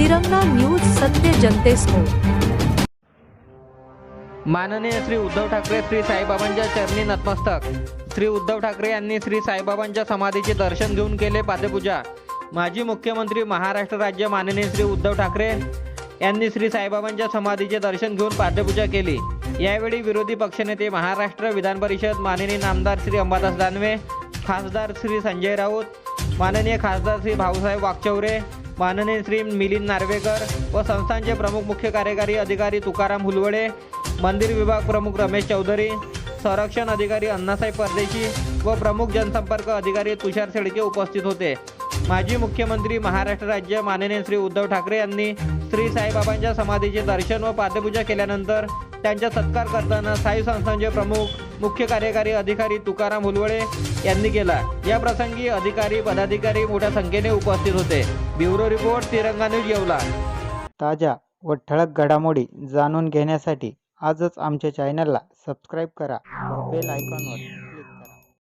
तिरंगा न्यूज सत्य जनतेसमोर माननीय श्री उद्धव ठाकरे श्री साईबाबांच्या चरणी नतमस्तक. श्री उद्धव ठाकरे यांनी श्री साईबाबांच्या समाधीचे दर्शन घेऊन केले पादपूजा. माजी मुख्यमंत्री महाराष्ट्र राज्य माननीय श्री उद्धव ठाकरे यांनी श्री साईबाबांच्या समाधीचे दर्शन घेऊन पादपूजा केली. यावेळी विरोधी पक्षनेते महाराष्ट्र विधान परिषद माननीय नामदार श्री अंबादास दानवे खासदार श्री संजय राऊत माननीय खासदार श्री भाऊसाहेब वागचौरे माननीय श्री मिलिंद नार्वेकर व संस्थांचे प्रमुख मुख्य कार्यकारी अधिकारी तुकाराम हुलवडे मंदिर विभाग प्रमुख रमेश चौधरी संरक्षण अधिकारी अण्णासाहेब परदेशी व प्रमुख जनसंपर्क अधिकारी तुषार शेळके उपस्थित होते. माजी मुख्यमंत्री महाराष्ट्र राज्य माननीय श्री उद्धव ठाकरे यांनी श्री साईबाबांच्या समाधीचे दर्शन व पादपूजा केल्यानंतर त्यांचा सत्कार करताना साई संस्थांचे प्रमुख मुख्य कार्यकारी अधिकारी तुकाराम हुलवळे यांनी केला. या प्रसंगी अधिकारी पदाधिकारी मोठ्या संख्येने उपस्थित होते. Bureau report Tiranga news Yeola. ताज्या व ठळक घडामोडी जाणून घेण्यासाठी आजच आमच्या चॅनलला सबस्क्राईब करा. बेल आयकॉनवर